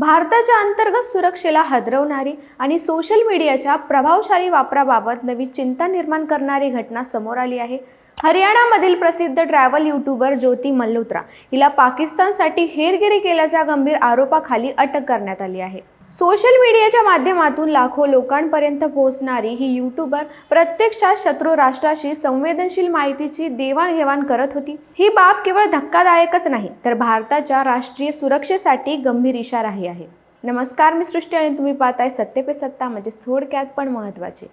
भारताच्या अंतर्गत सुरक्षेला हादरवणारी आणि सोशल मीडियाच्या प्रभावशाली वापराबाबत नवी चिंता निर्माण करणारी घटना समोर आली आहे. हरियाणामधील प्रसिद्ध ट्रॅव्हल यूट्यूबर ज्योती मल्होत्रा हिला पाकिस्तानसाठी हेरगिरी केल्याच्या गंभीर आरोपाखाली अटक करण्यात आली आहे. सोशल मीडियाच्या माध्यमातून लाखो लोकांपर्यंत पोहोचणारी ही यूट्यूबर प्रत्यक्षात शत्रू राष्ट्राशी संवेदनशील माहितीची देवाणघेवाण करत होती. ही बाब केवळ धक्कादायकच नाही तर भारताच्या राष्ट्रीय सुरक्षेसाठी गंभीर इशाराही आहे. नमस्कार मी सृष्टी आणि तुम्ही पाहताय सत्य पे सत्ता. म्हणजेच थोडक्यात पण महत्त्वाचे.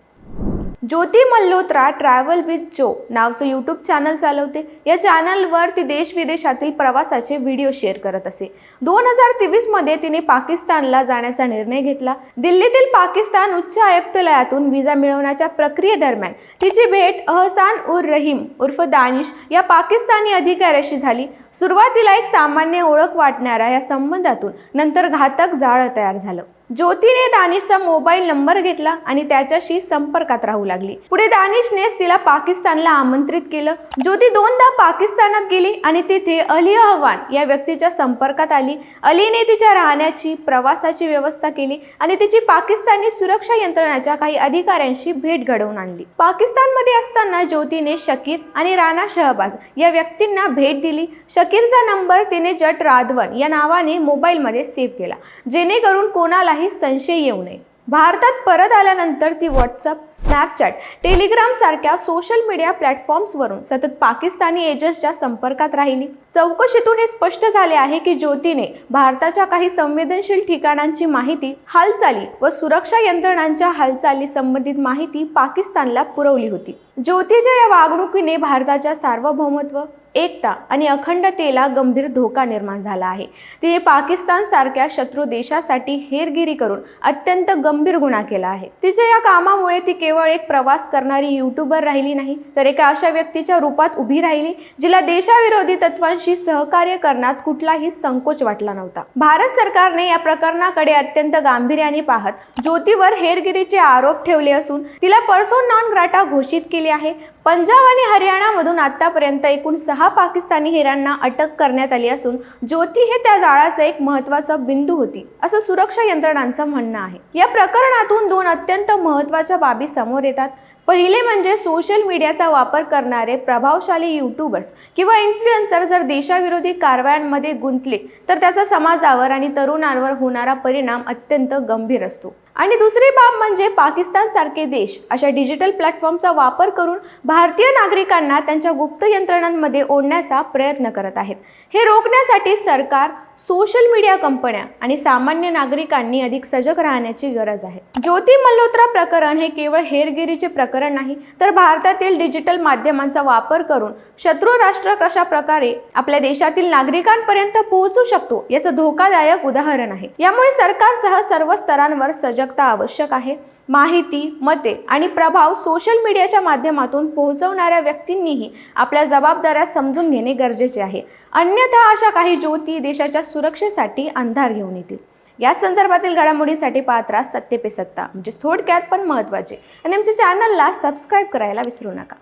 ज्योती मल्होत्रा ट्रॅव्हल विथ जो नावचं यूट्यूब चॅनल चालवते. या चॅनलवर ती देश विदेशातील प्रवासाचे व्हिडिओ शेअर करत असे. दोन हजार तेवीसमध्ये तिने पाकिस्तानला जाण्याचा निर्णय घेतला. दिल्लीतील पाकिस्तान उच्च आयुक्तालयातून व्हिसा मिळवण्याच्या प्रक्रियेदरम्यान तिची भेट अहसान उर रहीम उर्फ दानिश या पाकिस्तानी अधिकाऱ्याशी झाली. सुरुवातीला एक सामान्य ओळख वाटणाऱ्या या संबंधातून नंतर घातक जाळं तयार झालं. ज्योतीने दानिशचा मोबाईल नंबर घेतला आणि त्याच्याशी संपर्कात राहू लागली. पुढे दानिशनेच तिला पाकिस्तानला आमंत्रित केलं. ज्योती दोनदा पाकिस्तानात गेली आणि तिथे अली अहवान या व्यक्तीच्या संपर्कात आली. अलीने तिच्या राहण्याची प्रवासाची व्यवस्था केली आणि तिची पाकिस्तानी सुरक्षा यंत्रणाच्या काही अधिकाऱ्यांशी भेट घडवून आणली. पाकिस्तानमध्ये असताना ज्योतीने शकीर आणि राणा शहबाज या व्यक्तींना भेट दिली. शकीरचा नंबर तिने जट राधवन या नावाने मोबाईलमध्ये सेव्ह केला. जेणेकरून कोणाला काही संशय येऊ नये. भारतात परत आल्यानंतर ती व्हॉट्सअप स्नॅपचॅट टेलिग्राम सारख्या सोशल मीडिया प्लॅटफॉर्म्सवरून सतत पाकिस्तानी एजंट्सच्या संपर्कात राहिली. चौकशीतून हे स्पष्ट झाले आहे की ज्योतीने भारताच्या काही संवेदनशील ठिकाणांची माहिती हालचाली व सुरक्षा यंत्रणांच्या हालचाली संबंधित माहिती पाकिस्तानला पुरवली होती. ज्योतीच्या या वागणुकीने भारताच्या सार्वभौमत्व एकता आणि अखंडतेला गंभीर धोका निर्माण झाला आहे. तिने पाकिस्तान सारख्या शत्रू देशासाठी हेरगिरी करून अत्यंत गंभीर गुन्हा केला आहे. तिच्या या कामामुळे ती केवळ एक प्रवास करणारी युट्यूबर राहिली नाही तर एका अशा व्यक्तीच्या रूपात उभी राहिली जिला देशाविरोधी तत्वांशी सहकार्य करण्यात कुठलाही संकोच वाटला नव्हता. भारत सरकारने या प्रकरणाकडे अत्यंत गांभीर्याने पाहत ज्योतीवर हेरगिरीचे आरोप ठेवले असून तिला पर्सोन नॉन ग्राटा घोषित केले आहे. पंजाब आणि हरियाणामधून आतापर्यंत एकूण सहा पाकिस्तानी हिरांना अटक करण्यात आली असून ज्योती हे त्या जाळाचं एक महत्त्वाचा बिंदू होती असं सुरक्षा यंत्रणांचं म्हणणं आहे. या प्रकरणातून दोन अत्यंत महत्त्वाच्या बाबी समोर येतात. पहिले म्हणजे सोशल मीडियाचा वापर करणारे प्रभावशाली यूट्यूबर्स किंवा इन्फ्लुएन्सर जर देशाविरोधी कारवायांमध्ये गुंतले तर त्याचा समाजावर आणि तरुणांवर होणारा परिणाम अत्यंत गंभीर असतो. आणि दुसरी बाब म्हणजे पाकिस्तान सारखे देश अशा डिजिटल प्लॅटफॉर्मचा वापर करून भारतीय नागरिकांना त्यांच्या गुप्त यंत्रणांमध्ये ओढण्याचा प्रयत्न करत आहेत. हे रोखण्यासाठी सरकार सोशल मीडिया कंपन्या आणि सामान्य नागरिकांनी अधिक सजग राहण्याची गरज आहे. ज्योती मल्होत्रा प्रकरण हे केवळ हेरगिरीचे प्रकरण नाही तर भारतातील डिजिटल माध्यमांचा वापर करून शत्रू राष्ट्र कशा प्रकारे आपल्या देशातील नागरिकांपर्यंत पोहोचू शकतो याचं धोकादायक उदाहरण आहे. यामुळे सरकारसह सर्व स्तरांवर सजग सजगता आवश्यक आहे. माहिती मते आणि प्रभाव सोशल मीडियाच्या माध्यमातून पोहोचवणाऱ्या व्यक्तींनीही आपल्या जबाबदाऱ्या समजून घेणे गरजेचे आहे. अन्यथा अशा काही ज्योती देशाच्या सुरक्षेसाठी अंधार घेऊन येतील. या संदर्भातील घडामोडींसाठी पाहत सत्य पे सत्ता. म्हणजे थोडक्यात पण महत्त्वाचे. आणि आमच्या चॅनलला सबस्क्राईब करायला विसरू नका.